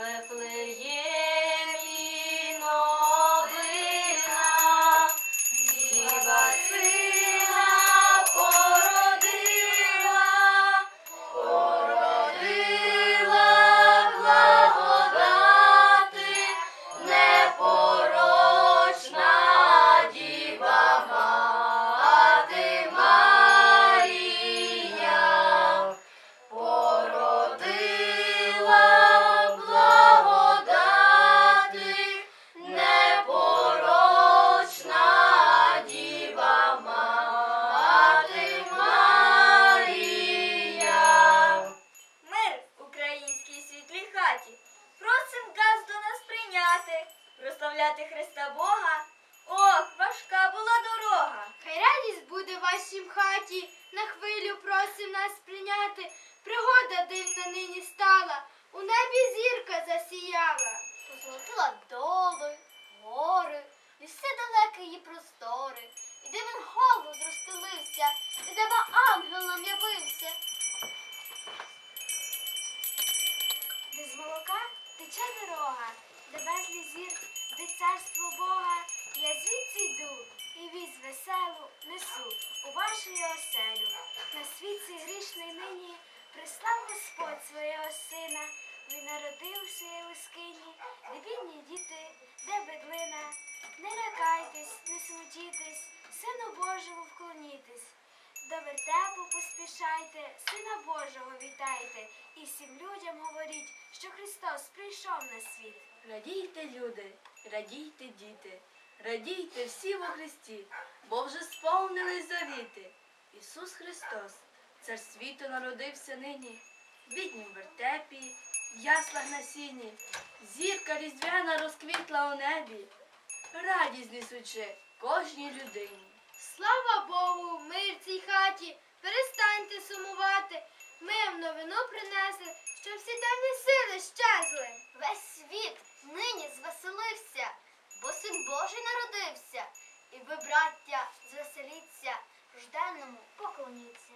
Вифлеємі засіяла. Позолотила доли, гори, ліси далекі її простори, і дивен голос розстелився, і тебе ангел нам явився. Де з молока тече дорога, де безлі зір, де царство Бога. Я звідси йду і вість веселу несу у вашу оселю. На світі грішний нині прислав Господь свого сина. Він народився у лискині, де бідні діти, де бедлина. Не лякайтесь, не смутітесь, сину Божому вклонітесь. До вертепу поспішайте, Сина Божого вітайте, і всім людям говоріть, що Христос прийшов на світ. Радійте, люди, радійте, діти, радійте всі во Христі, бо вже сповнились завіти. Ісус Христос, цар світу народився нині, в біднім вертепі, в яслах на сіні, зірка різдвяна розквітла у небі, радість несучи кожній людині. Слава Богу, мир цій хаті, перестаньте сумувати. Ми вам новину принесли, що всі темні сили щезли. Весь світ нині звеселився, бо син Божий народився, і ви, браття, звеселіться, рожденному поклоніться.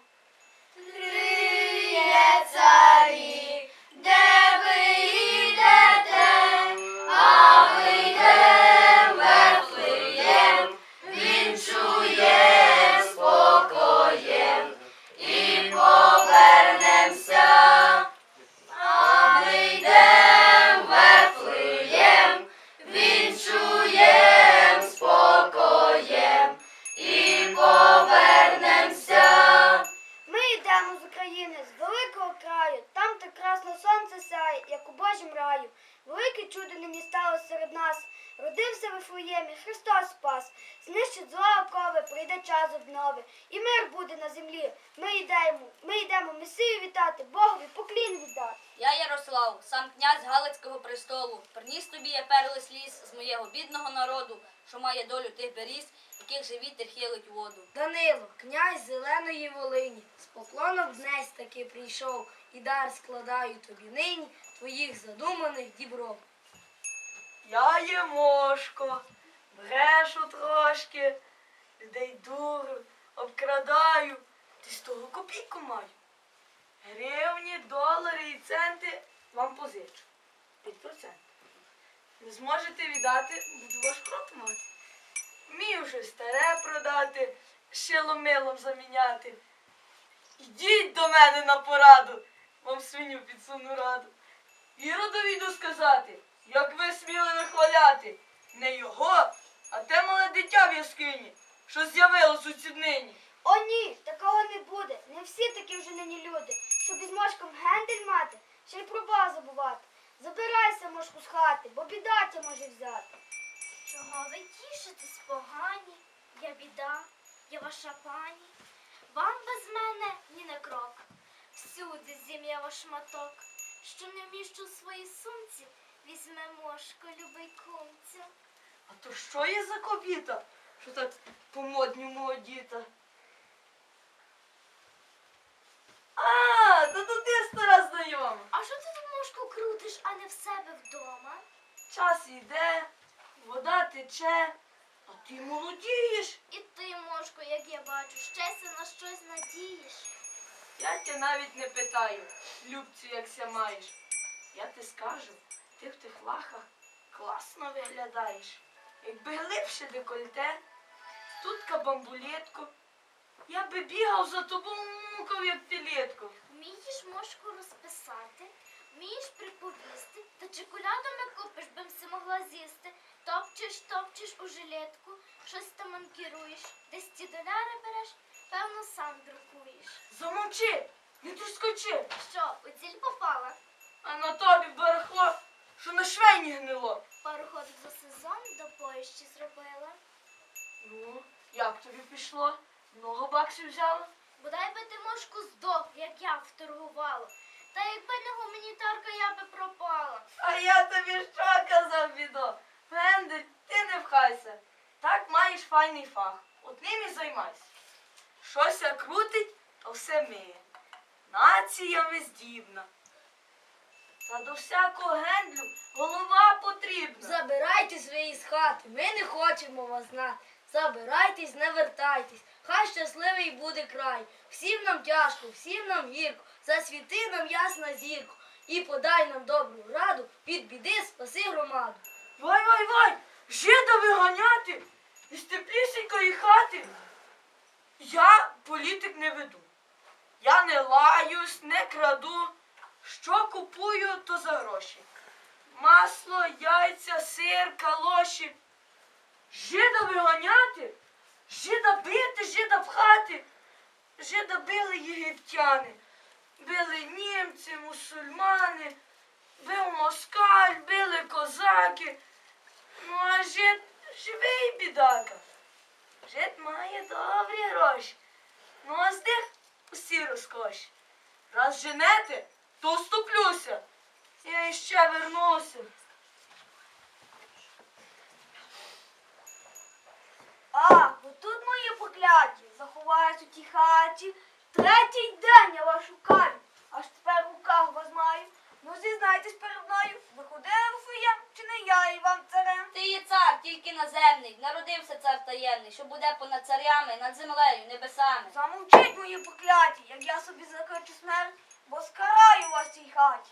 Час обнови. І мир буде на землі. Ми йдемо, ми йдемо Месію вітати, Богові поклін віддати. Я Ярослав, сам князь Галицького престолу, приніс тобі я перли сліз з моєго бідного народу, що має долю тих беріз, яких же вітер хилить воду. Данило, князь зеленої Волині, з поклоном днесь таки прийшов, і дар складаю тобі нині твоїх задуманих дібров. Я є мошко, брешу трошки, людей дурю, обкрадаю, ти з того копійку маю. Гривні, долари і центи вам позичу. П'ять процентів. Не зможете віддати, буду ваш крот мати. Вмію вже старе продати, шило милом заміняти. Ідіть до мене на пораду, вам свиню підсуну раду. Іродові йду сказати, як ви сміли вихваляти не його, а те мале дитя в яскині, що з'явилось у ціднині. О ні, такого не буде. Не всі такі вже нині люди, щоб із мошком гендель мати, ще й про Бога забувати. Забирайся, мошку з хати, бо біда тя може взяти. Чого ви тішитесь погані? Я біда, я ваша пані. Вам без мене ні на крок. Всюди з'їм я ваш шматок, що не вміщу в своїй сумці, візьме мошко, любий кумцю. А то що є за кобіта, що так по-модньому одіта? А, то то ти стара знайома. А що ти тут мошку крутиш, а не в себе вдома? Час йде, вода тече, а ти молодієш. І ти, мошко, як я бачу, щастя на щось надієш. Я тебе навіть не питаю, любцю, як ся маєш. Я ти скажу, ти в тих лахах класно виглядаєш. Якби глибше декольте, тут бамбулетко. Я би бігав за тобою, мукав, як телетко. Вмієш мошку розписати, вмієш приповісти, та чоколядами купиш, би все могла з'їсти. Топчеш, топчеш у жилетку, щось там манкіруєш, десь ті доляри береш, певно, сам друкуєш. Замовчи, не трускочи, Що, у ціль попала? а на тобі барахло, що на швейні гнило. Пару ходів за сезон до поїщі зробила. Ну, як тобі пішло? Много баксів взяла? Бодай би ти мошку здох, як я вторгувала. Та якби не гуманітарка, я би пропала. А я тобі що казав, бідо? Мендель, ти не пхайся. Так маєш файний фах. От ним і займайся. Щося крутить, то все миє. Націями здібна. Та до всякого гендлю голова потрібна. Забирайтесь ви із хати, ми не хочемо вас знати. Забирайтесь, не вертайтесь, хай щасливий буде край. Всім нам тяжко, всім нам гірко, засвіти нам ясна зірко. І подай нам добру раду, від біди спаси громаду. Вай, вай, вай! Жида виганяти із теплісінької хати. Я політик не веду. Я не лаюсь, не краду. Що купую, то за гроші. Масло, яйця, сир, калоші. Жида виганяти, жида бити, жида пхати. Жида били єгиптяни, били німці, мусульмани, бив москаль, били козаки. Ну, а жид живий бідака. Жид має добрі гроші. Ну, а з них усі розкоші. Раз женете, то вступлюся. Я іще вернуся. А, отут мої покляті, заховаюсь у тій хаті. Третій день я вас шукаю, аж тепер в руках вас маю. Ну зізнайтесь перед мною, виходили Руфія, чи не я і вам царем? Ти є цар, тільки наземний, народився цар таємний, що буде понад царями, над землею, небесами. Замовчіть мої покляті, як я собі закличу смерть, бо скараю вас цій хаті.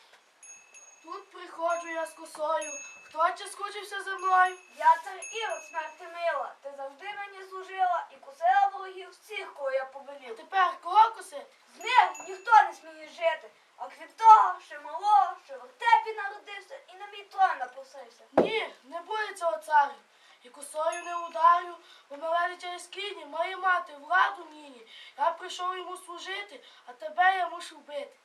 Тут приходжу я з косою. Хто чи скучився за мною? Я цар Ірод смерти мила, ти завжди мені служила і кусила ворогів всіх, кого я повелів. Тепер кого? З ним ніхто не сміє жити, а крім того, ще мало, що в вертепі народився і на мій трон напросився. Ні, не буде цього царю. І косою не ударю, бо мене через кіні має мати владу нині. Я прийшов йому служити, а тебе я мушу вбити.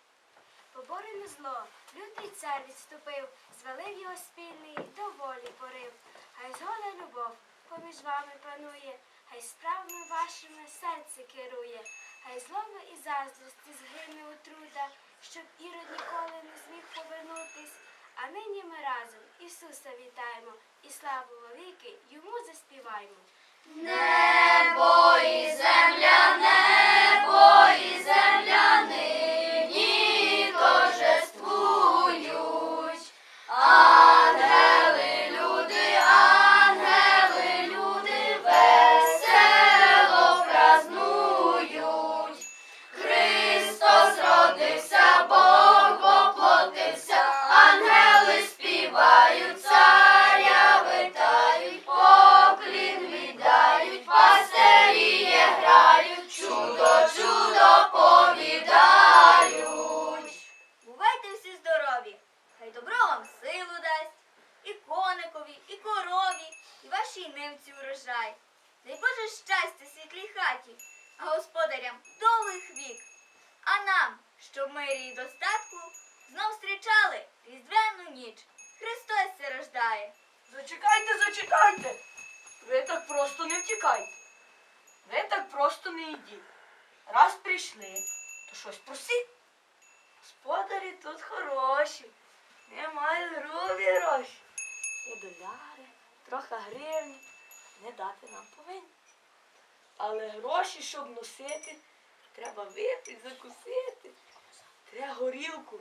Поборене зло, лютий цар відступив, звалив його спільний, до волі порив. Хай згода любов поміж вами панує, хай справами вашими серце керує, хай злоби і заздрості згине отруда, щоб ірод ніколи не зміг повернутись. А нині ми разом Ісуса вітаємо і славу великий йому заспіваємо. Небо і земля, небо хаті, господарям довгих вік. А нам, щоб в мирі і достатку, знов зустрічали різдвяну ніч. Христос се рождає. Зачекайте, зачекайте. Ви так просто не втікайте. Ви так просто не йдіть. Раз прийшли, то щось просіть. Господарі тут хороші. Не мають грубі гроші. Є доляри, трохи гривні. Не дати нам повинні. Але гроші, щоб носити, треба випити, закусити. Треба горілку.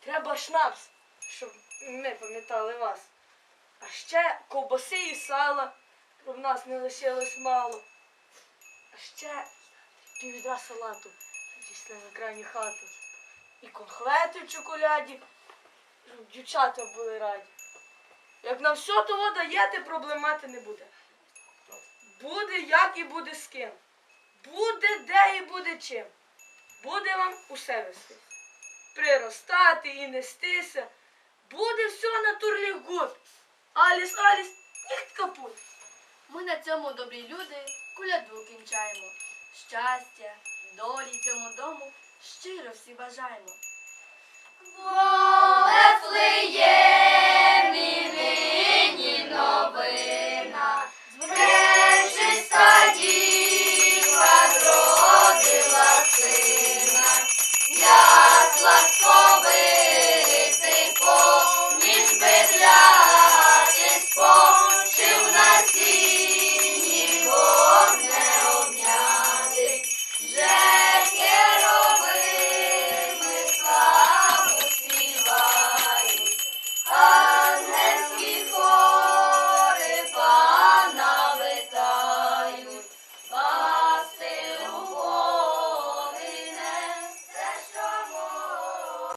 Треба шнапс, щоб ми пам'ятали вас. А ще ковбаси і сала, щоб в нас не лишилось мало. А ще піввідра салату, дійшли на крайню хату. І конхвети в чоколяді, щоб дівчата були раді. Як на все того даєте, проблем мати не буде. Буде як і буде з ким. Буде де і буде чим. Буде вам усе вестись. Приростати і нестися. Буде все на турліх гуд. Аліс, Аліс, ніхт капут. Ми на цьому добрі люди куляду кінчаємо. Щастя, долі цьому дому щиро всі бажаємо. Ясла